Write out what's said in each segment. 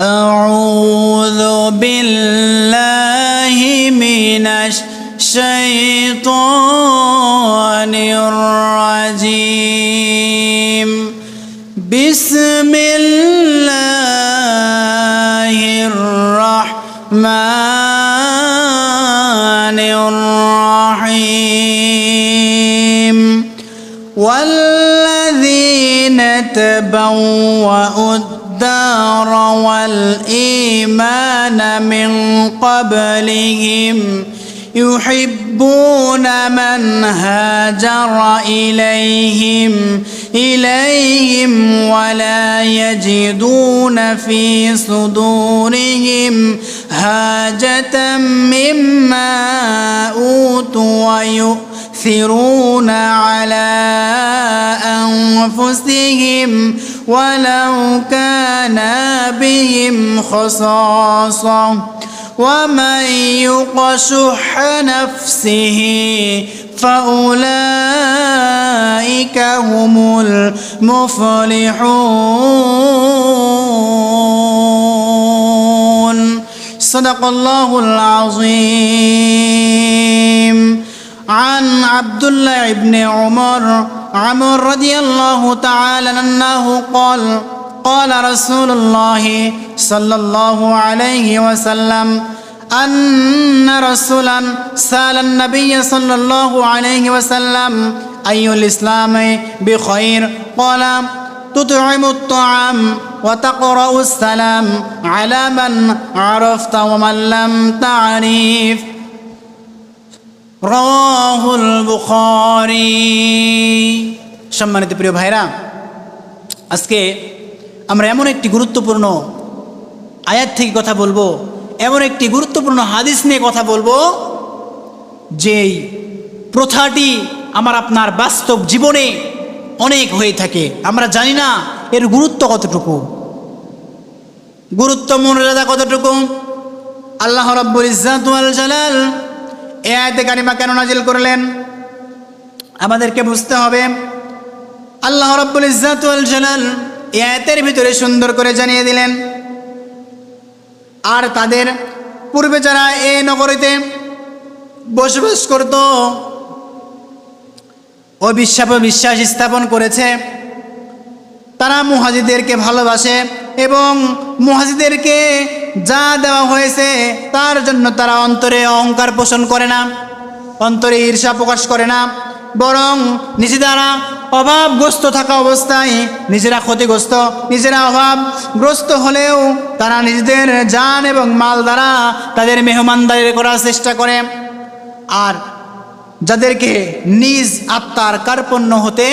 أعوذ بالله من الشيطان الرجيم. بسم الله الرحمن الرحيم. والذين تبوأوا الدار والإيمان من قبلهم يحبون من هاجر إليهم إليهم ولا يجدون في صدورهم حاجة مما أوتوا ويؤثرون على أنفسهم. ولو كان بهم خصاصة ومن يوق شح نفسه فأولئك هم المفلحون. صدق الله العظيم. عن عبد الله بن عمر عمر رضي الله تعالى عنه قال قال رسول الله صلى الله عليه وسلم أن رسولا سأل النبي صلى الله عليه وسلم أي الإسلام بخير قال تطعم الطعام وتقرأ السلام على من عرفت ومن لم تعرف রাহুল বুখারি। সম্মানিত প্রিয় ভাইরা, আজকে আমরা এমন একটি গুরুত্বপূর্ণ আয়াত থেকে কথা বলব, এমন একটি গুরুত্বপূর্ণ হাদিস নিয়ে কথা বলব, যেই প্রথাটি আমার আপনার বাস্তব জীবনে অনেক হয়ে থাকে। আমরা জানি না এর গুরুত্ব কতটুকু। গুরুত্ব মর্যাদা কতটুকু? আল্লাহ রব্বুল ইজাতুল জালাল এ আয়তে কারিমা কেন নাজিল করলেন? আমাদেরকে বুঝতে হবে। আল্লাহ রব্বুল ইজাতুল জালাল এ আয়তের ভিতরে সুন্দর করে জানিয়ে দিলেন, আর তাদের পূর্বে যারা এ নগরীতে বসবাস করত অবিশ্বাস বিশ্বাস স্থাপন করেছে, তারা মুহাজিদেরকে ভালোবাসে এবং মুহাজিদেরকে যা দেওয়া হয়েছে, তার জন্য তারা অন্তরে অহংকার পোষণ করে না, অন্তরে ঈর্ষা প্রকাশ করে না, বরং নিজে দ্বারা অভাবগ্রস্ত থাকা অবস্থায় নিজেরা ক্ষতিগ্রস্ত, নিজেরা অভাবগ্রস্ত হলেও তারা নিজেদের যান এবং মাল দ্বারা তাদের মেহমানদারি করার চেষ্টা করে। আর যাদেরকে নিজ আত্মার কার্পণ্য হতে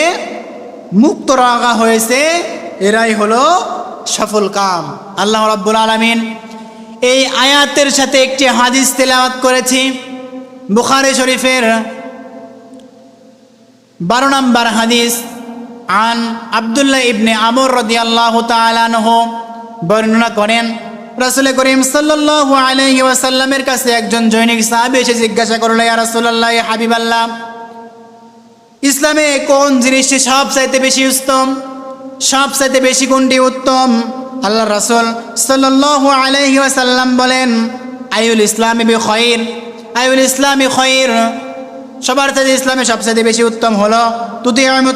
মুক্ত রাখা হয়েছে, এরাই হলো সফল কাম। আল্লাহ রাব্বুল আলমিন এই আয়াতের সাথে একটি হাদিস তেলাওয়াত করেছি। বুখারে শরীফের বারো নম্বর হাদিস আন আবদুল্লাহ ইবনে আমর রদি আল্লাহ তালানহ বর্ণনা করেন, রাসুল করিম সাল্লাল্লাহু আলাইহি ওয়াসাল্লামের কাছে একজন জৈনিক সাহাবী এসে জিজ্ঞাসা করল, ইয়া হাবিব আল্লাহ ইসলামে কোন জিনিসটি সব চাইতে বেশি উত্তম? সব চাইতে বেশি কোনটি উত্তম? আল্লাহ রাসুল সাল্লাল্লাহু আলাইহি ওয়াসাল্লাম বলেন আইউল ইসলামী বি খয়র আইউল ইসলামী খয়র সবার চাইতে ইসলামে সবচাইতে বেশি উত্তম হলো তুতি আম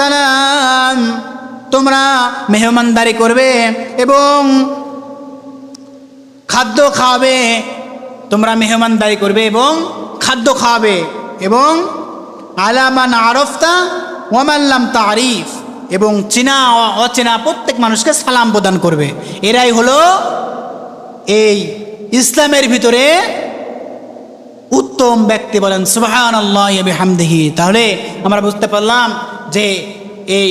সালাম। তোমরা মেহমানদারি করবে এবং খাদ্য খাওয়াবে। তোমরা মেহমানদারি করবে এবং খাদ্য খাওয়াবে এবং আলামান আরফতা ওয়ামাল্লাম তারিফ। এবং চীনা অচেনা প্রত্যেক মানুষকে সালাম প্রদান করবে। এরাই হলো এই ইসলামের ভিতরে উত্তম ব্যক্তি বলেন সুবাহান আল্লাহ তাহলে আমরা বুঝতে পারলাম যে এই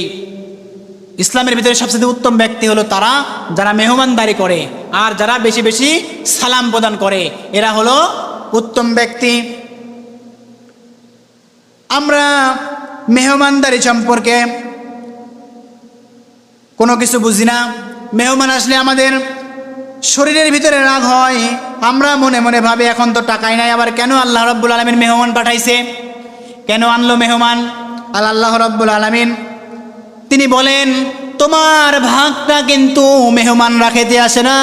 ইসলামের ভিতরে সবচেয়ে উত্তম ব্যক্তি হলো তারা যারা মেহমানদারি করে আর যারা বেশি বেশি সালাম প্রদান করে। এরা হলো উত্তম ব্যক্তি। আমরা মেহমানদারি সম্পর্কে কোনো কিছু বুঝি না। মেহমান আসলে আমাদের শরীরের ভিতরে রাগ হয়। আমরা মনে মনে ভাবে, এখন তো টাকাই নাই, আবার কেন আল্লাহ রব্বুল আলমিন মেহমান পাঠাইছে? কেন আনলো মেহমান? আল্লাহ রব্বুল আলমিন। তিনি বলেন তোমার ভাগটা কিন্তু মেহমানরা খেতে আসে না।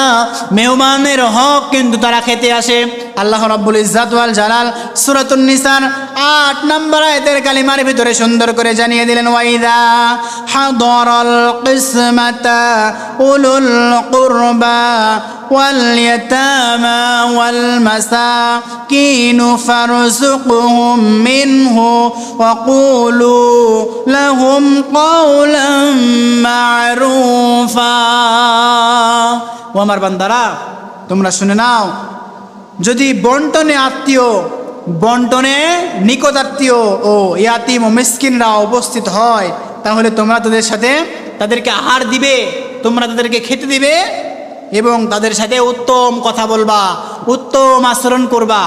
মেহমানের হক কিন্তু তারা খেতে আসে। আল্লাহ রাব্বুল ওয়াল জালাল সূরাতুন নিসার আট নম্বর আয়াতের কালিমার ভিতরে সুন্দর করে জানিয়ে দিলেন ওয়াইদা হাদরাল কিসমাতা উলুল কুরবা ওয়াল ইয়াতামা ওয়াল মাসাকিন ফারযুকহুম মিনহু ওয়া লাহুম কাওলাম ও আমার বান্দারা, তোমরা শুনে নাও, যদি বন্টনে আত্মীয়, বন্টনে নিকট আত্মীয় ও ইয়াতিম ও মিসকিনরা উপস্থিত হয়, তাহলে তোমরা তাদের সাথে তাদেরকে আহার দিবে, তোমরা তাদেরকে খেতে দিবে এবং তাদের সাথে উত্তম কথা বলবা, উত্তম আচরণ করবা।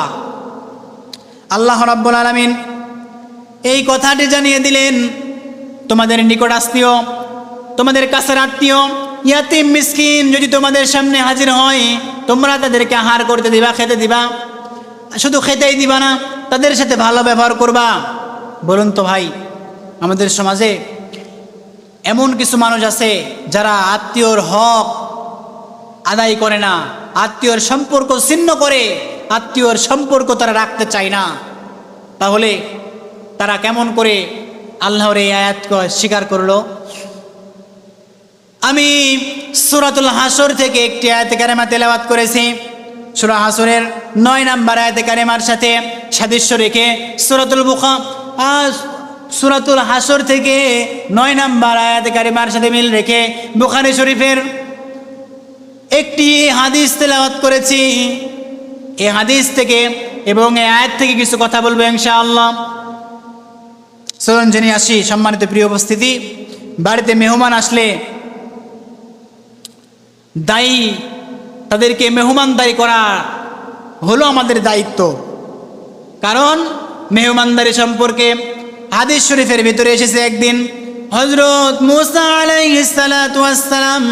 আল্লাহ রাব্বুল আলামিন এই কথাটি জানিয়ে দিলেন তোমাদের নিকট আত্মীয় তোমাদের কাছের আত্মীয়, ইয়াতিম, মিসকিন যদি তোমাদের সামনে হাজির হয়, তোমরা তাদেরকে আহার করতে দিবা, খেতে দিবা। শুধু খেতেই দিবা না, তাদের সাথে ভালো ব্যবহার করবা। বলুন তো ভাই, আমাদের সমাজে এমন কিছু মানুষ আছে যারা আত্মীয়র হক আদায় করে না, আত্মীয়র সম্পর্ক ছিন্ন করে, আত্মীয়র সম্পর্ক তারা রাখতে চায় না। তাহলে তারা কেমন করে আল্লাহর এই আয়াত স্বীকার করল? আমি সুরাতুল হাসর থেকে একটি আয়াতে কারেমা তেলাওয়াত করেছি। সুরা হাসরের নয় নাম্বার আয়াতে কারেমার সাথে সাদৃশ্য রেখে সুরাতুল বুখা সুরাতুল হাসর থেকে নয় নাম্বার আয়াতে কারিমার সাথে মিল রেখে বুখারি শরীফের একটি হাদিস তেলাওয়াত করেছি। এই হাদিস থেকে এবং এই আয়াত থেকে কিছু কথা বলব ইনশাআল্লাহ। চলুন জেনে আসি, সম্মানিত প্রিয় উপস্থিতি, বাড়িতে মেহমান আসলে দায়ী, তাদেরকে মেহমানদারি করা হলো আমাদের দায়িত্ব। কারণ মেহমানদারি সম্পর্কে হাদিস শরীফের ভিতরে এসেছে একদিন হজরত মুসা আলাইসালাম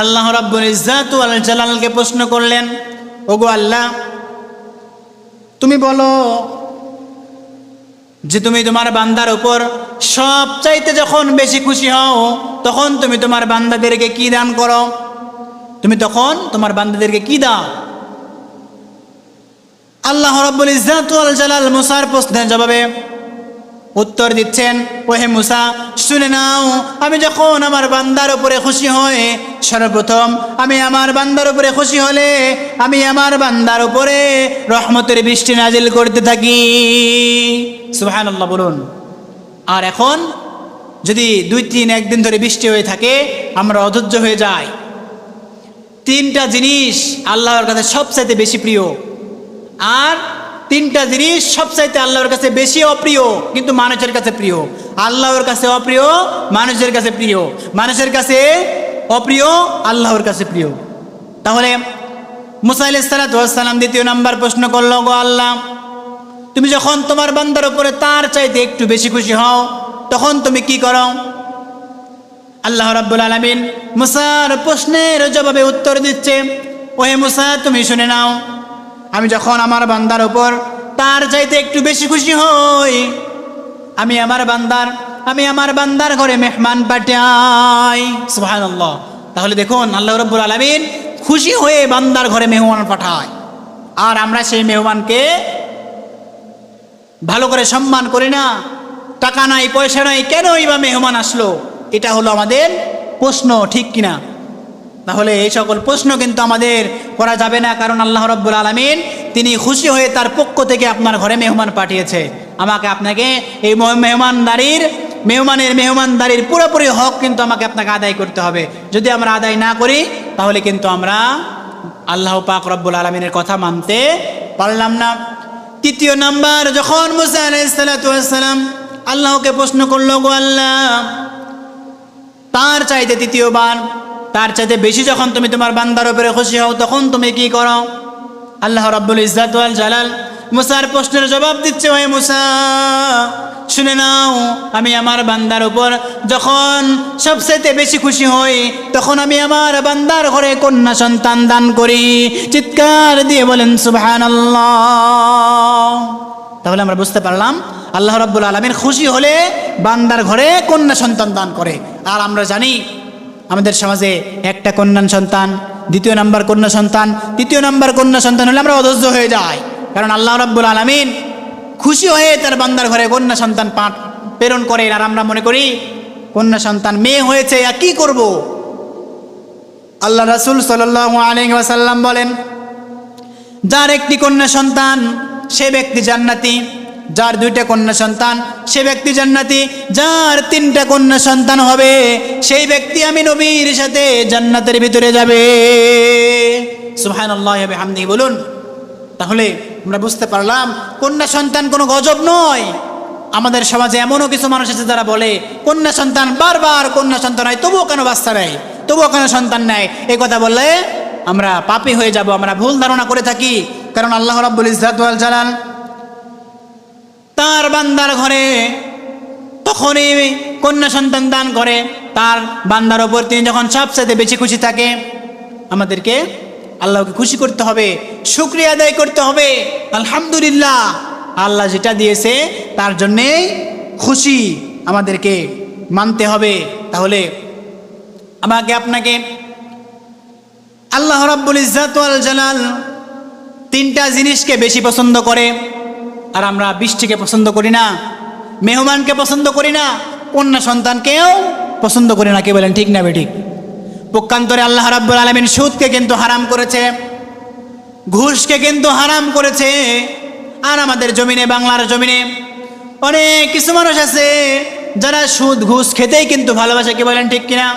আল্লাহ রাব্বুল ইজ্জাত ওয়াল জালালকে প্রশ্ন করলেন, ওগো আল্লাহ, তুমি বলো যে তুমি তোমার বান্দার উপর সব চাইতে যখন বেশি খুশি হও, তখন তুমি তোমার বান্দাদেরকে কি দান করো? তুমি তখন তোমার বান্দাদেরকে কি দাও? আল্লাহ রব্বুল ইজাতুল জালাল মুসার প্রশ্নের জবাবে উত্তর দিচ্ছেন, ওহে মুসা, শুনে নাও, আমি যখন আমার বান্দার উপরে খুশি হই সর্বপ্রথম আমি আমার বান্দার উপরে খুশি হলে, আমি আমার বান্দার উপরে রহমতের বৃষ্টি নাজিল করতে থাকি। সুবহানাল্লাহ বলুন। আর এখন যদি দুই, তিন, একদিন ধরে বৃষ্টি হয়ে থাকে, আমরা অধৈর্য হয়ে যাই। তিনটা জিনিস আল্লাহর কাছে সবচাইতে বেশি প্রিয়। আর তিনটা জিনিস সবচাইতে আল্লাহর কাছে বেশি অপ্রিয়, কিন্তু মানুষের কাছে প্রিয়। আল্লাহর কাছে অপ্রিয়, মানুষের কাছে প্রিয়। মানুষের কাছে অপ্রিয়, আল্লাহর কাছে প্রিয়। তাহলে মুসাইল সালাম দ্বিতীয় নাম্বার প্রশ্ন করল, গো আল্লাহ, তুমি যখন তোমার বান্দার উপরে তার চাইতে একটু বেশি খুশি হও, তখন তুমি কি করো? আল্লাহ রাব্বুল আলামিন মুসার প্রশ্নের জবাবে উত্তর দিচ্ছে, ওহে মুসা, তুমি শুনে নাও, আমি যখন আমার বান্দার উপর তার চাইতে একটু বেশি খুশি হই, আমি আমার বান্দার, আমি আমার বান্দার ঘরে মেহমান পাঠাই। সুবহানাল্লাহ। তাহলে দেখুন, আল্লাহ রাব্বুল আলামিন খুশি হয়ে বান্দার ঘরে মেহমান পাঠায়। আর আমরা সেই মেহমানকে ভালো করে সম্মান করি না। টাকা নাই, পয়সা নাই, কেনই বা মেহমান আসলো? এটা হলো আমাদের প্রশ্ন, ঠিক কিনা? তাহলে এই সকল প্রশ্ন কিন্তু আমাদের করা যাবে না, কারণ আল্লাহ রব্বুল আলমিন তিনি খুশি হয়ে তার পক্ষ থেকে আপনার ঘরে মেহমান পাঠিয়েছে। আমাকে আপনাকে এই মহ- মেহমানদারির, মেহমানের মেহমানদারির পুরোপুরি হক কিন্তু আমাকে আপনাকে আদায় করতে হবে। যদি আমরা আদায় না করি, তাহলে কিন্তু আমরা আল্লাহ পাক রব্বুল আলমিনের কথা মানতে পারলাম না। তৃতীয় নাম্বার, যখন মুসা আলাইসালাম আল্লাহকে প্রশ্ন করল, গো আল্লাহ তার চাইতে তৃতীয়বার তার চাইতে বেশি যখন তুমি তোমার বান্দার উপরে খুশি হও, তখন তুমি কি করো? আল্লাহ রাব্বুল ইজ্জাত ওয়াল জালাল মুসার প্রশ্নের জবাব দিচ্ছে, ওহে মুসা, শুনে নাও, আমি আমার বান্দার উপর যখন সবচেয়ে বেশি খুশি হই, তখন আমি আমার বান্দার ঘরে কন্যা সন্তান দান করি। চিৎকার দিয়ে বলেন, সুবহানাল্লাহ। তাহলে আমরা বুঝতে পারলাম, আল্লাহ রাব্বুল আলমীর খুশি হলে বান্দার ঘরে কন্যা সন্তান দান করে। আর আমরা জানি আমাদের সমাজে একটা কন্যা সন্তান, দ্বিতীয় নাম্বার কন্যা সন্তান, তৃতীয় নাম্বার কন্যা সন্তান হলে আমরা অধৈর্য হয়ে যাই। কারণ আল্লাহ রাব্বুল আলমিন খুশি হয়ে তার বান্দার ঘরে কন্যা সন্তান পাঠ প্রেরণ করেন। আর আমরা মনে করি, কন্যা সন্তান মেয়ে হয়েছে, আর কি করব? আল্লাহ রাসুল সাল্লাহ আলহাসাল্লাম বলেন, যার একটি কন্যা সন্তান, সে ব্যক্তি জান্নাতি। যার দুইটা কন্যা সন্তান, সে ব্যক্তি জান্নাতি, যার তিনটা কন্যা সন্তান হবে, সেই ব্যক্তি আমি নবীর সাথে জান্নাতের ভিতরে যাবে। সুবহানাল্লাহ হামদি বলুন। তাহলে আমরা বুঝতে পারলাম, কন্যা সন্তান কোনো গজব নয়। আমাদের সমাজে এমনও কিছু মানুষ আছে যারা বলে, কন্যা সন্তান বারবার কন্যা সন্তান হয়, তবুও কেন বাচ্চা নেয় তবুও কেন সন্তান নেয়? এই কথা বললে আমরা পাপি হয়ে যাব, আমরা ভুল ধারণা করে থাকি। কারণ আল্লাহ রাব্বুল ইজাতুল জালাল তার বান্দার ঘরে, তখনই কন্যা সন্তান দান করে। তার বান্দার ওপর তিনি যখন সবচেয়ে বেশি খুশি থাকে, আমাদেরকে আল্লাহকে খুশি করতে হবে, শুক্রিয়া আদায় করতে হবে। আলহামদুলিল্লাহ, আল্লাহ যেটা দিয়েছে, তার জন্যেই খুশি আমাদেরকে মানতে হবে। তাহলে আমাকে আপনাকে আল্লাহ রাব্বুল ইজ্জাতুল জালাল তিনটা জিনিসকে বেশি পছন্দ করে। আর আমরা বৃষ্টিকে পছন্দ করি না, মেহমানকে পছন্দ করি না, কন্যা সন্তানকেও পছন্দ করি না, কে বলেন ঠিক না বেঠিক পক্ষান্তরে আল্লাহ রাব্বুল আলমিন সুদকে কিন্তু হারাম করেছে, ঘুষকে কিন্তু হারাম করেছে, আর আমাদের জমিনে, বাংলার জমিনে অনেক কিছু মানুষ আছে যারা সুদ, ঘুষ খেতেই কিন্তু ভালোবাসে, কে বলেন ঠিক কিনা?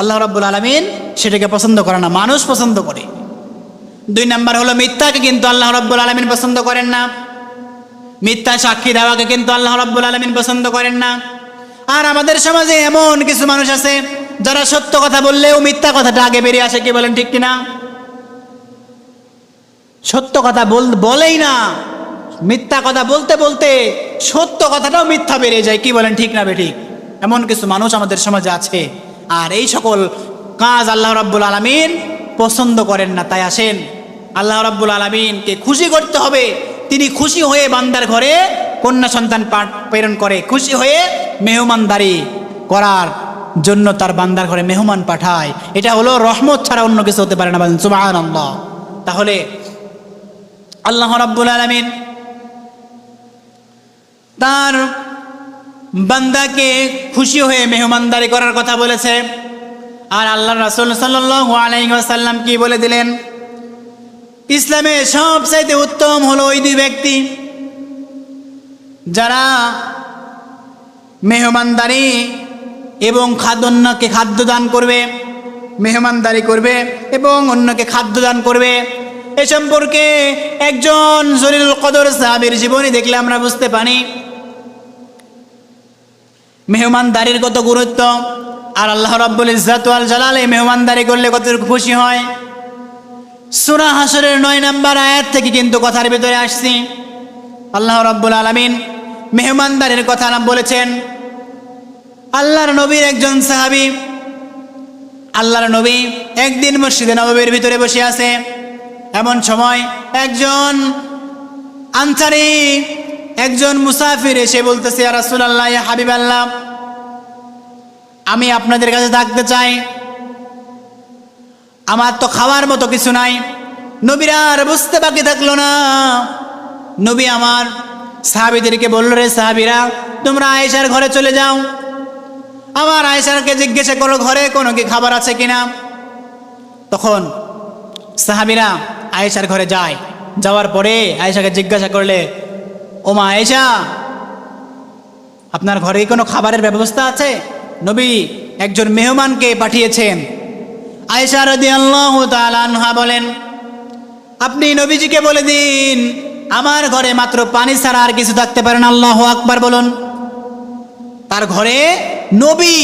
আল্লাহ রাব্বুল আলমিন সেটাকে পছন্দ করে না, মানুষ পছন্দ করে। দুই নাম্বার হলো মিথ্যাকে কিন্তু আল্লাহ রাব্বুল আলমিন পছন্দ করেন না। মিথ্যা সাক্ষী দেওয়াকে কিন্তু আল্লাহ রাব্বুল আলমিন পছন্দ করেন না। আর আমাদের সমাজে এমন কিছু মানুষ আছে, যারা সত্য কথা বললেও মিথ্যা কথাটা আগে বেরিয়ে আসে, কি বলেন ঠিক কিনা? সত্য কথা বল, বলেই না। মিথ্যা কথা বলতে বলতে সত্য কথাটাও মিথ্যা বেরিয়ে যায়, কি বলেন ঠিক না বেঠিক এমন কিছু মানুষ আমাদের সমাজে আছে, আর এই সকল কাজ আল্লাহ রাব্বুল আলমিন পছন্দ করেন না, তাই আসেন। আল্লাহ রাব্বুল আলমিনকে খুশি করতে হবে তিনি খুশি হয়ে বান্দার ঘরে কন্যা সন্তান প্রেরণ করে। খুশি হয়ে মেহমানদারি করার জন্য তার বান্দার ঘরে মেহমান পাঠায়। এটা হলো রহমত ছাড়া অন্য কিছু হতে পারে না বলেন তাহলে আল্লাহ রাব্বুল আলমিন তার বান্দাকে খুশি হয়ে মেহমানদারি করার কথা বলেছে। আর আল্লাহ রাসুল সাল্লাহ আলাইসাল্লাম কি বলে দিলেন? ইসলামে সবচাইতে উত্তম হলো ওই দুই ব্যক্তি। যারা মেহমানদারি এবং খাদ্য অন্যকে খাদ্য দান করবে, মেহমানদারি করবে এবং অন্যকে খাদ্য দান করবে। এ সম্পর্কে একজন জলিল কদর সাহাবের জীবনী দেখলে আমরা বুঝতে পারি, মেহমানদারির কত গুরুত্ব। আর আল্লাহ রাব্বুল ইজ্জাতুল জালাল মেহমানদারি করলে কত খুশি হয়? সুরা হাসরের নয় নাম্বার আয়াত থেকে কিন্তু কথার ভিতরে আসছি। আল্লাহ রাব্বুল আলামিন মেহমানদারির কথা নাম বলেছেন। আল্লাহর নবীর একজন সাহাবী, আল্লাহর নবী একদিন মসজিদে নববীর ভিতরে বসে আছে। এমন সময় একজন আনসারি, একজন মুসাফির এসে বলতেছে রাসুল আল্লাহ হাবিব আল্লাহ আমি আপনাদের কাছে থাকতে চাই। আমার তো খাওয়ার মতো কিছু নাই। নবীরা আর বুঝতে বাকি থাকল না। নবী আমার সাহাবিদেরকে বলল, রে সাহাবিরা, তোমরা আয়েশার ঘরে চলে যাও। আমার আয়েশারকে জিজ্ঞাসা করো, ঘরে কোনো কি খাবার আছে কিনা? তখন সাহাবিরা আয়েশার ঘরে যায়। যাওয়ার পরে আয়েশাকে জিজ্ঞাসা করলে ওমা আয়েশা, আপনার ঘরে কোনো খাবারের ব্যবস্থা আছে? নবী একজন মেহমানকে পাঠিয়েছেন। আয়েশা রদি বলেন, আপনি নবীজিকে বলে দিন, আমার ঘরে মাত্র পানি ছাড়া আর কিছু থাকতে পারেন আল্লাহ আকবার বলুন। তার ঘরে নবী,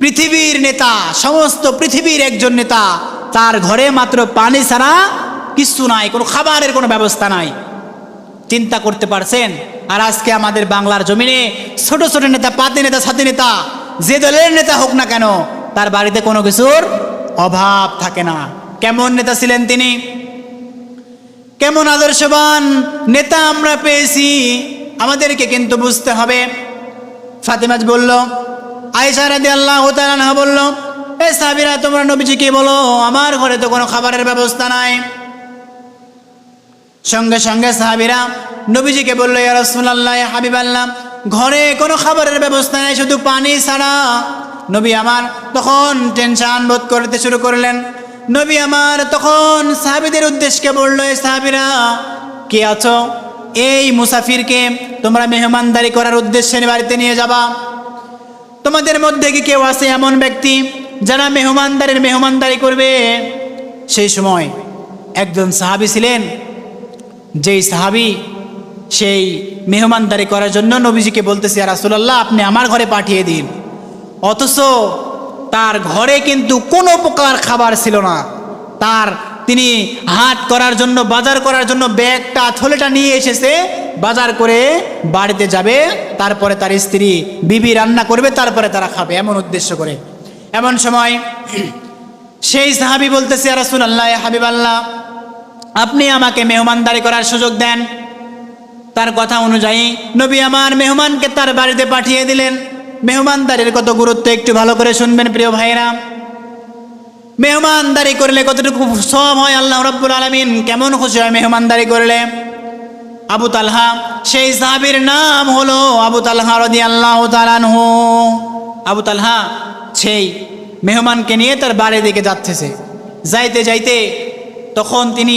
পৃথিবীর নেতা, সমস্ত পৃথিবীর একজন নেতা, তার ঘরে মাত্র পানি ছাড়া কিছু নাই, কোনো খাবারের কোনো ব্যবস্থা নাই। চিন্তা করতে পারছেন? আর আজকে আমাদের বাংলার জমিনে ছোট ছোট নেতা, পাতি নেতা সাথী নেতা, যে দলের নেতা হোক না কেন তার বাড়িতে কোনো কিছুর অভাব থাকে না। কেমন নেতা ছিলেন তিনি? কেমন আদর্শবান নেতা আমরা পেয়েছি, আমাদেরকে কিন্তু বুঝতে হবে। ফাতেমাজ বলল, আয়েশা রাদি আল্লাহ তালানহা বলল, এ সাবিরা তোমরা নবীজিকে বলো? আমার ঘরে তো কোনো খাবারের ব্যবস্থা নাই। সঙ্গে সঙ্গে সাহাবিরা নবীজিকে বলল, ইয়া রাসূলুল্লাহ, ইয়া হাবিবাল্লাহ, ঘরে কোনো খাবারের ব্যবস্থা নেই, শুধু পানি ছাড়া নবী আমার তখন টেনশন বোধ করতে শুরু করলেন। নবী আমার তখন সাহাবিদের উদ্দেশ্যকে বলল সাহাবিরা, কে আছো? এই মুসাফিরকে তোমরা মেহমানদারি করার উদ্দেশ্যে বাড়িতে নিয়ে যাবা। তোমাদের মধ্যে কি কেউ আছে এমন ব্যক্তি যারা মেহমানদারির মেহমানদারি করবে? সেই সময় একজন সাহাবি ছিলেন। যেই সাহাবি সেই মেহমানদারি করার জন্য নবীজিকে বলতেছি বলতেছে রাসুলাল্লাহ, আপনি আমার ঘরে পাঠিয়ে দিন। অথচ তার ঘরে কিন্তু কোনো প্রকার খাবার ছিল না। তার তিনি হাট করার জন্য, বাজার করার জন্য ব্যাগটা, থলেটা নিয়ে এসেছে। বাজার করে বাড়িতে যাবে, তারপরে তার স্ত্রী বিবি রান্না করবে, তারপরে তারা খাবে, এমন উদ্দেশ্য করে। এমন সময় সেই সাহাবি বলতেছে রাসুল আল্লাহ হাবিব আল্লাহ আপনি আমাকে মেহমানদারি করার সুযোগ দেন। তার কথা অনুযায়ী নবী আমার মেহমানকে তার বাড়িতে পাঠিয়ে দিলেন। মেহমানদারির কত গুরুত্ব একটু ভালো করে শুনবেন প্রিয় ভাইরা। মেহমানদারি করলে কতটুকু সব হয় আল্লাহ রব্বুল আলমিন? কেমন খুশি হয় মেহমানদারি করলে? আবু তালহা, সেই সাহাবির নাম হলো আবু তালহা রদি আল্লাহ তালানহু আবু তালহা, সেই মেহমানকে নিয়ে তার বাড়ির দিকে যাচ্ছে। যাইতে যাইতে তখন তিনি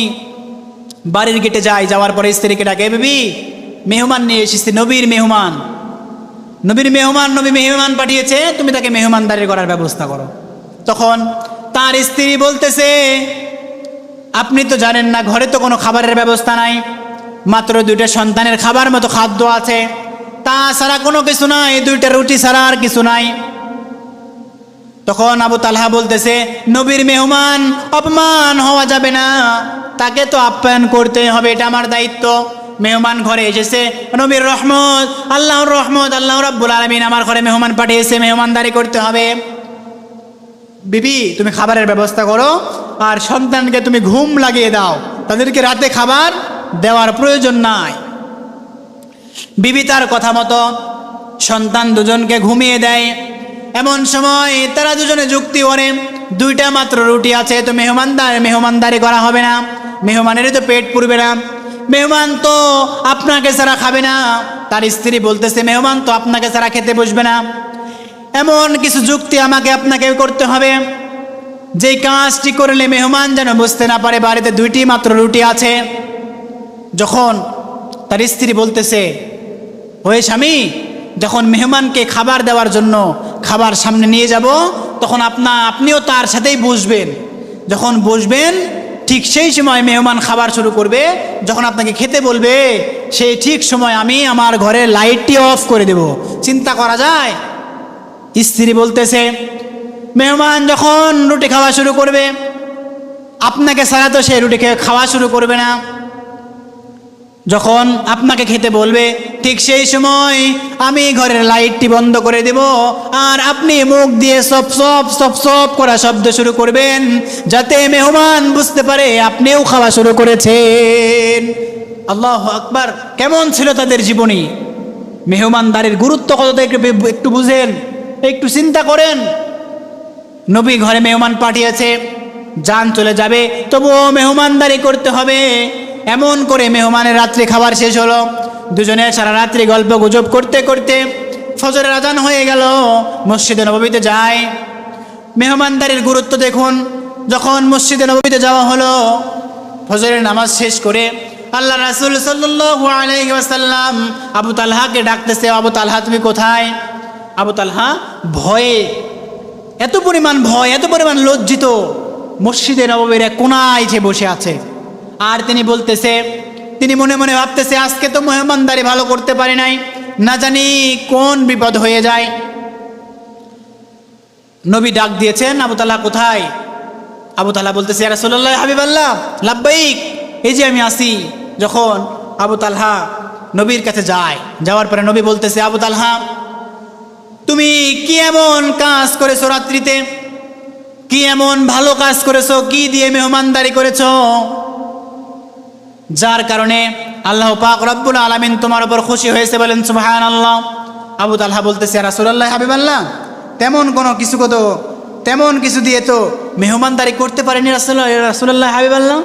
বাড়ির গেটে যায়, যাওয়ার পরে স্ত্রীকে ডাকে বেবি, মেহমান নিয়ে এসেছে, নবীর মেহমান। নবীর মেহমান নবী মেহমান পাঠিয়েছে, তুমি তাকে মেহমানদারি করার ব্যবস্থা করো। তখন তার স্ত্রী বলতেছে, আপনি তো জানেন না, ঘরে তো কোনো খাবারের ব্যবস্থা নাই, মাত্র দুইটা সন্তানের খাবার মতো খাদ্য আছে। তাছাড়া কোনো কিছু নাই, দুইটা রুটি ছাড়া আর কিছু নাই। তখন আবু তালহা বলতেছে, নবীর মেহমান, অপমান হওয়া যাবে না। তাকে তো আপ্যায়ন করতে হবে, এটা আমার দায়িত্ব। মেহমান ঘরে এসেছে। নবীর রহমত, আল্লাহর রহমত, আল্লাহ রাব্বুল আলমিন আমার ঘরে মেহমান পাঠিয়েছে, মেহমানদারি করতে হবে। বিবি, তুমি খাবারের ব্যবস্থা করো, আর সন্তানকে তুমি ঘুম লাগিয়ে দাও। তাদেরকে রাতে খাবার দেওয়ার প্রয়োজন নাই। বিবি তার কথা মতো সন্তান দুজনকে ঘুমিয়ে দেয়। এমন সময় তারা দুজনে যুক্তি করে, দুইটা মাত্র রুটি আছে, তো মেহমানদার, মেহমানদারি করা হবে না। মেহমানেরই তো পেট পুরবে না। মেহমান তো আপনাকে ছাড়া খাবে না। তার স্ত্রী বলতেছে, মেহমান তো আপনাকে ছাড়া খেতে বসবে না। এমন কিছু যুক্তি আমাকে আপনাকে করতে হবে। যে কাজটি করলে মেহমান যেন বুঝতে না পারে, বাড়িতে দুইটি মাত্র রুটি আছে। যখন তার স্ত্রী বলতেছে ওই স্বামী, যখন মেহমানকে খাবার দেওয়ার জন্য খাবার সামনে নিয়ে যাব, তখন আপনা, আপনিও তার সাথেই বসবেন। যখন বসবেন ঠিক সেই সময় মেহমান খাবার শুরু করবে, যখন আপনাকে খেতে বলবে, সেই ঠিক সময় আমি আমার ঘরের লাইটটি অফ করে দেব। চিন্তা করা যায়? স্ত্রী বলতেছে, মেহমান যখন রুটি খাওয়া শুরু করবে, আপনাকে ছাড়া তো সে রুটি খেয়ে খাওয়া শুরু করবে না। যখন আপনাকে খেতে বলবে, ঠিক সেই সময় আমি ঘরের লাইটটি বন্ধ করে দেব আর আপনি মুখ দিয়ে সব সব সব সব করা শব্দ শুরু করবেন, যাতে মেহমান বুঝতে পারে আপনিও খাওয়া শুরু করেছেন। আল্লাহ আকবার, কেমন ছিল তাদের জীবনী? মেহমানদারির গুরুত্ব কত একটু একটু বুঝেন, একটু চিন্তা করেন। নবী ঘরে মেহমান পাঠিয়েছে, যান চলে যাবে, তবুও মেহমানদারি করতে হবে। এমন করে মেহমানের রাত্রি খাবার শেষ হলো। দুজনে সারা রাত্রি গল্প গুজব করতে করতে ফজরের আজান হয়ে গেল। মসজিদে নবমীতে যায়। মেহমানদারির গুরুত্ব দেখুন। যখন মসজিদে নবমীতে যাওয়া হলো, ফজরের নামাজ শেষ করে আল্লাহ রাসুল সাল্লু আলাইসাল্লাম আবু তালহাকে ডাকতেছে, আবু তালহা, তুমি কোথায়? আবু তালহা, ভয়ে। এত পরিমাণ ভয়, এত পরিমাণ লজ্জিত। মসজিদে নবমীর এক কোনায় যে বসে আছে। আর তিনি বলতেছে, তিনি মনে মনে ভাবতেছে, আজকে তো মেহমানদারি ভালো করতে পারি নাই, না জানি কোন বিপদ হয়ে যায়। নবী ডাক দিয়েছেন, আবু কোথায়? আবু তালা বলতেছে রাসোল্লাহ হাবিব আল্লাহ লাব্বাইক, এই যে আমি আসি। যখন আবু তালহা নবীর কাছে যায়, যাওয়ার পরে নবী বলতেছে, আবু তালহা, তুমি কি এমন কাজ করেছ রাত্রিতে? কি এমন ভালো কাজ করেছ? কি দিয়ে মেহমানদারি করেছ? যার কারণে আল্লাহ পাক রব্বুল আলমিন তোমার উপর খুশি হয়েছে বলেন সুবাহান আল্লাহ আবু তালহা বলতেছে রাসুল্লাহ হাবিব আল্লাহ তেমন কোনো কিছু কত, তেমন কিছু দিয়ে তো মেহমানদারি করতে পারেনি রাসুল্লাহ রাসুল্লাহ হাবিব আল্লাহ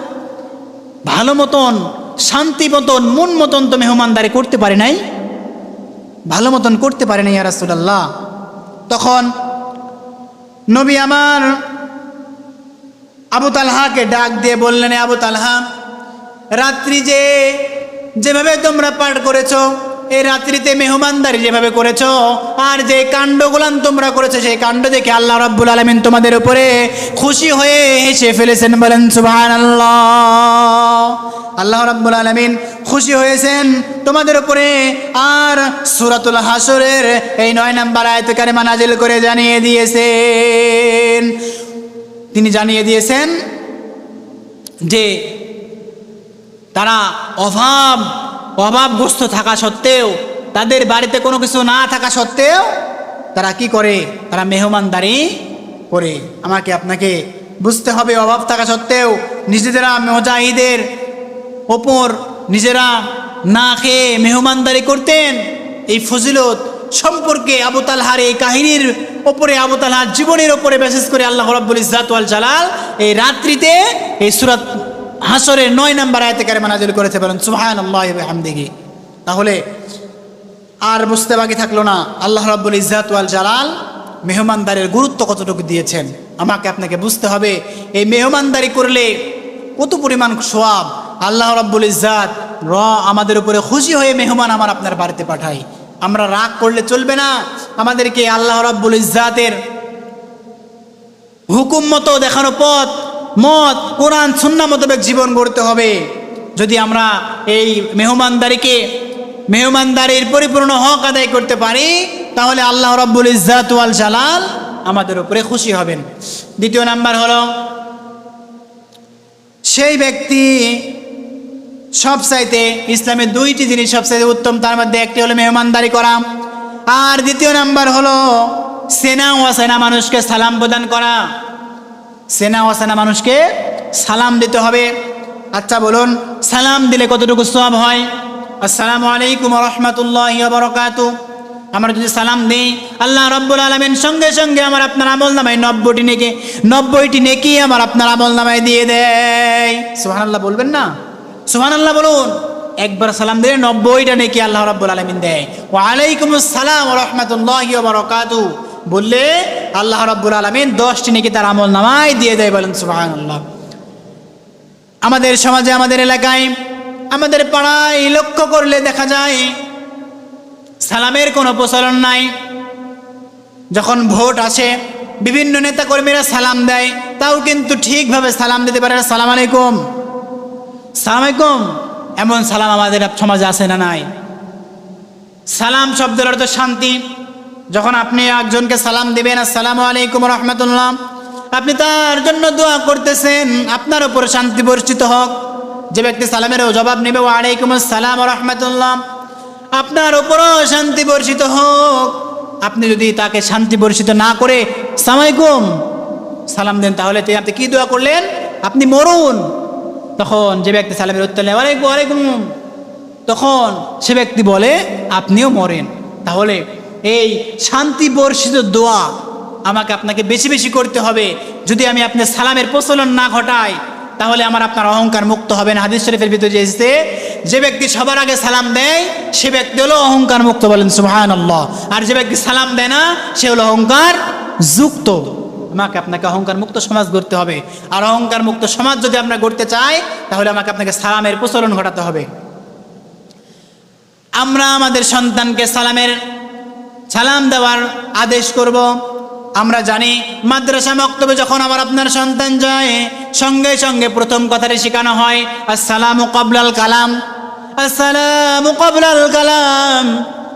ভালো মতন, শান্তি মতন, মন মতন তো মেহমানদারি করতে পারে নাই? ভালো মতন করতে পারে নাই রাসুলাল্লাহ। তখন নবী আমার আবু তালহাকে ডাক দিয়ে বললেন আবু তালহা রাত্রি যে, যেভাবে তোমরা পাঠ করেছ এই রাত্রিতে মেহমানদারি যেভাবে করেছ, আর যে কাণ্ডগুলান তোমরা করেছ, সেই কাণ্ড দেখে আল্লাহ রাব্বুল আলমিন তোমাদের উপরে খুশি হয়ে হেসে ফেলেছেন, বলেন আল্লাহ আল্লাহ রাব্বুল আলমিন খুশি হয়েছেন তোমাদের উপরে, আর সুরাতুল হাসরের এই নয় নাম্বার আয়তকারে মানাজিল করে জানিয়ে দিয়েছেন। তিনি জানিয়ে দিয়েছেন যে তারা অভাব, অভাবগ্রস্ত থাকা সত্ত্বেও, তাদের বাড়িতে কোনো কিছু না থাকা সত্ত্বেও, তারা কি করে? তারা মেহমানদারি করে। আমাকে আপনাকে বুঝতে হবে, অভাব থাকা সত্ত্বেও নিজেদেরা মজাহিদের ওপর নিজেরা না খেয়ে মেহমানদারি করতেন। এই ফজিলত সম্পর্কে আবু তালহার এই কাহিনীর ওপরে, আবু তালহার জীবনের ওপরে বিশেষ করে আল্লাহ রব্বুল ইজাতুল জালাল এই রাত্রিতে, এই সুরাত হাসরের নয় নাম্বার আয়তে কারে মানাজিল করেছে বলেন সুহান আল্লাহ হামদিগি তাহলে আর বুঝতে বাকি থাকল না, আল্লাহ রাব্বুল ইজাতুল জালাল মেহমানদারের গুরুত্ব কতটুকু দিয়েছেন? আমাকে আপনাকে বুঝতে হবে, এই মেহমানদারি করলে কত পরিমাণ সোয়াব? আল্লাহ রাব্বুল ইজাত র আমাদের উপরে খুশি হয়ে মেহমান আমার আপনার বাড়িতে পাঠাই আমরা রাগ করলে চলবে না, আমাদেরকে আল্লাহ রাব্বুল ইজাতের হুকুম মতো দেখানো পথ মত, কোরআন সুন্না মোতাবেক জীবন গড়তে হবে। যদি আমরা এই মেহমানদারিকে, মেহমানদারির পরিপূর্ণ হক আদায় করতে পারি, তাহলে আল্লাহ রাব্বুল ইজাত ওয়াল জালাল আমাদের উপরে খুশি হবেন। দ্বিতীয় নাম্বার হলো, সেই ব্যক্তি সবচাইতে ইসলামের দুইটি জিনিস সবচাইতে উত্তম, তার মধ্যে একটি হলো মেহমানদারি করা। আর দ্বিতীয় নাম্বার হলো, সেনা ওয়াসেনা মানুষকে সালাম প্রদান করা। সেনা ওয়াসেনা মানুষকে সালাম দিতে হবে। আচ্ছা বলুন, সালাম দিলে কতটুকু সব হয়? আসসালামু আলাইকুম রহমতুল্লাহ বরকাতু। আমরা যদি সালাম দিই, আল্লাহ রব্বুল আলমেন সঙ্গে সঙ্গে আমার আপনার আমল নামায় নব্বইটি নেকে, নব্বইটি নেকি আমার আপনার আমল নামায় দিয়ে দেয়। সুহান আল্লাহ বলবেন না? সুহান আল্লাহ বলুন। একবার সালাম দিলে নব্বইটা নেকি আল্লাহ রব্বুল আলমিন দেয়। ও আলাইকুম আসসালাম রহমতুল্লাহ বরকাতু। বললে আল্লাহ রব্বুল আলমিন দশটি নেকি তার আমল নামায় দিয়ে দেয় বলেন সুহান আল্লাহ আমাদের সমাজে, আমাদের এলাকায়, আমাদের পাড়ায় লক্ষ্য করলে দেখা যায়, সালামের কোনো প্রচলন নাই। যখন ভোট আসে, বিভিন্ন নেতাকর্মীরা সালাম দেয়, তাও কিন্তু ঠিকভাবে সালাম দিতে পারে সালাম আলাইকুম। সালাম আলাইকুম, এমন সালাম আমাদের সমাজে আসে না নাই? সালাম শব্দের অর্থ শান্তি। যখন আপনি একজনকে সালাম দিবেন, আসসালামু আলাইকুম রহমতুল্লাহ আপনি তার জন্য দোয়া করতেছেন, আপনার উপর শান্তি বর্ষিত হোক। যে ব্যক্তি সালামের জবাব নেবে, ওয়ালাইকুম আসসালাম রহমতুল্লাহ আপনার উপরও শান্তি বর্ষিত হোক। আপনি যদি তাকে শান্তি বর্ষিত না করে সালামাইকুম সালাম দেন, তাহলে আপনি কি দোয়া করলেন? আপনি মরুন। তখন যে ব্যক্তি সালামের উত্তর নেয়, ওয়ালাইকুম ওয়ালাইকুম তখন সে ব্যক্তি বলে, আপনিও মরেন তাহলে এই শান্তি বর্ষিত দোয়া আমাকে আপনাকে বেশি বেশি করতে হবে। যদি আমি আপনার সালামের প্রচলন না ঘটাই, তাহলে আমার আপনার অহংকার মুক্ত হবে না। হাদিস শরীফের ভিতরে যে এসেছে, যে ব্যক্তি সবার আগে সালাম দেয়, সে ব্যক্তি হলো অহংকার মুক্ত বলেন সুহান আল্লাহ আর যে ব্যক্তি সালাম দেয় না, সে হলো অহংকার যুক্ত। আমাকে আপনাকে অহংকার মুক্ত সমাজ গড়তে হবে। আর অহংকার মুক্ত সমাজ যদি আমরা গড়তে চাই, তাহলে আমাকে আপনাকে সালামের প্রচলন ঘটাতে হবে। আমরা আমাদের সন্তানকে সালামের সালাম দেওয়ার আদেশ করব। আমরা জানি মাদ্রাসা মক্তবে যখন আমার আপনার সন্তান যায় সঙ্গে সঙ্গে প্রথম কথাটি শেখানো হয়, আসসালামু কবলাল কালাম। আসসালামু কবলাল কালাম।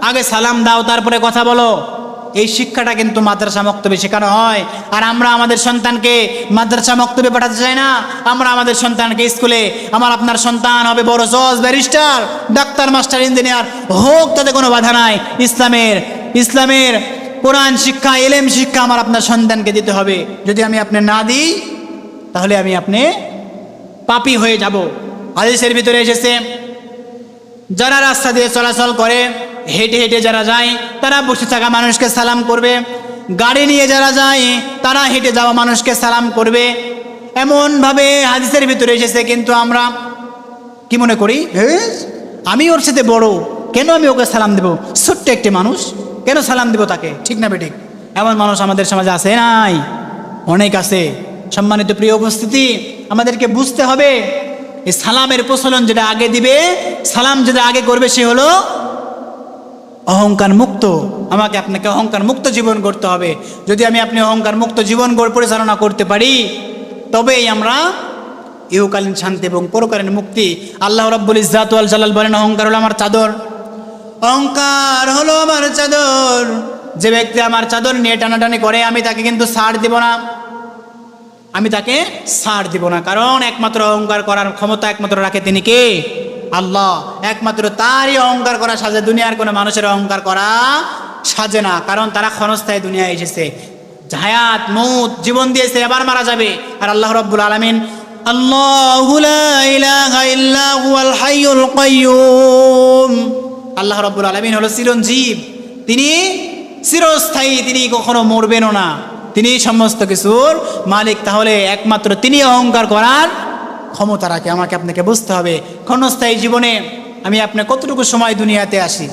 আগে সালাম দাও, তারপরে কথা বলো। এই শিক্ষাটা কিন্তু মাদ্রাসা মক্তবে শেখানো হয়। আর আমরা আমাদের সন্তানকে মাদ্রাসা মক্তবে পাঠাতে চাই না। আমরা আমাদের সন্তানকে স্কুলে, আমার আপনার সন্তান হবে বড় জজ, ব্যারিস্টার, ডাক্তার, মাস্টার, ইঞ্জিনিয়ার, হোক তাতে কোনো বাধা নাই। ইসলামের ইসলামের কোরআন শিক্ষা, এলেম শিক্ষা আমার আপনার সন্তানকে দিতে হবে। যদি আমি আপনি না দিই, তাহলে আমি আপনি পাপি হয়ে যাব। আদেশের ভিতরে এসেছে, যারা রাস্তা দিয়ে চলাচল করে, হেঁটে হেঁটে যারা যায়, তারা বসে থাকা মানুষকে সালাম করবে। গাড়ি নিয়ে যারা যায়, তারা হেঁটে যাওয়া মানুষকে সালাম করবে। এমনভাবে হাদিসের ভিতরে এসেছে, কিন্তু আমরা কি মনে করি? আমি ওর সাথে বড়, কেন আমি ওকে সালাম দেব? ছোট্ট একটি মানুষ। কেন সালাম দিব তাকে? ঠিক না বেঠিক? এমন মানুষ আমাদের সমাজে আছে নাই। অনেক আছে। সম্মানিত প্রিয় উপস্থিতি, আমাদেরকে বুঝতে হবে, এই সালামের প্রচলন যেটা আগে দিবে, সালাম যেটা আগে করবে সে হলো অহংকার মুক্ত আমাকে আপনাকে অহংকার মুক্ত জীবন করতে হবে। যদি আমি আপনি অহংকার মুক্ত জীবন পরিচালনা করতে পারি, তবেই আমরা ইহকালীন শান্তি এবং পরকালীন মুক্তি। আল্লাহ রাব্বুল ইজাতুল জালাল বলেন, অহংকার হলো আমার চাদর। অহংকার হলো আমার চাদর। যে ব্যক্তি আমার চাদর নিয়ে টানাটানি করে, আমি তাকে কিন্তু ছাড় দিব না। আমি তাকে ছাড় দিব না। কারণ একমাত্র অহংকার করার ক্ষমতা একমাত্র রাখে তিনি কে? আল্লাহ। একমাত্র তারই অহংকার করা সাজে। দুনিয়ার কোনো মানুষের অহংকার করা সাজে না। কারণ তারা ক্ষণস্থায় দুনিয়ায় এসেছে। হায়াত মৌত, জীবন দিয়েছে এবার মারা যাবে। আর আল্লাহ রব্বুল আলমিন আল্লাহ আল্লাহ রব্বুল আলমিন হলো চিরঞ্জীব। তিনি চিরস্থায়ী, তিনি কখনো মরবেনও না। তিনি সমস্ত কিছুর মালিক। তাহলে একমাত্র তিনি অহংকার করার ক্ষমতা রাখে। আমাকে আপনাকে বুঝতে হবে। ক্ষণস্থায়ী জীবনে আমি আপনার কতটুকু সময় দুনিয়াতে আসি?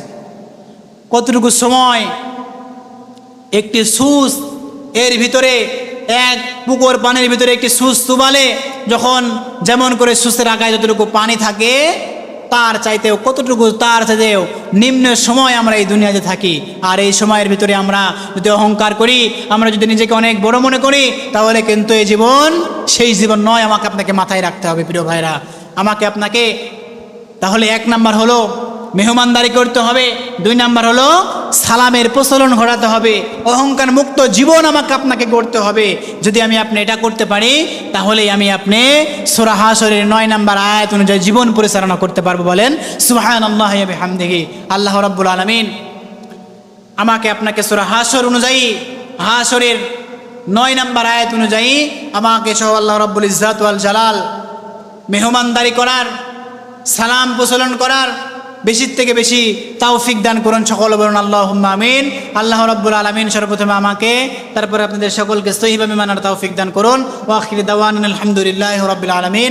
কতটুকু সময়? একটি সুস, এর ভিতরে এক পুকুর পানির ভিতরে একটি সুস তুবালে যখন যেমন করে সুসের আগায় যতটুকু পানি থাকে তার চাইতেও, কতটুকু তার চাইতেও নিম্ন সময় আমরা এই দুনিয়াতে থাকি। আর এই সময়ের ভিতরে আমরা যদি অহংকার করি, আমরা যদি নিজেকে অনেক বড় মনে করি, তাহলে কিন্তু এই জীবন, সেই জীবন নয় আমাকে আপনাকে মাথায় রাখতে হবে, প্রিয় ভাইরা। আমাকে আপনাকে, তাহলে এক নাম্বার হলো মেহমানদারি করতে হবে। দুই নাম্বার হলো, সালামের প্রচলন ঘটাতে হবে। অহংকার মুক্ত জীবন আমাকে আপনাকে গড়তে হবে। যদি আমি আপনি এটা করতে পারি, তাহলেই আমি আপনি সুরাহাসরের নয় নাম্বার আয়াত অনুযায়ী জীবন পরিচালনা করতে পারব বলেন সুহান আল্লাহ হামদিহি আল্লাহ রাব্বুল আলমিন আমাকে আপনাকে সুরা হাসর অনুযায়ী, হাসরের নয় নাম্বার আয়াত অনুযায়ী আমাকে সহ আল্লাহ রব্বুল ইজাত জালাল মেহমানদারি করার, সালাম প্রচলন করার বেশির থেকে বেশি তাওফিক দান করুন, সকল বলুন আল্লাহ আমিন। আল্লাহ রব্বুল আলমিন সর্বপ্রথমে আমাকে, তারপরে আপনাদের সকলকে সহিভাবে মানার তাওফিক দান করুন। ওয়াখির দাওয়ান আলহামদুলিল্লাহ রবিল আলমিন।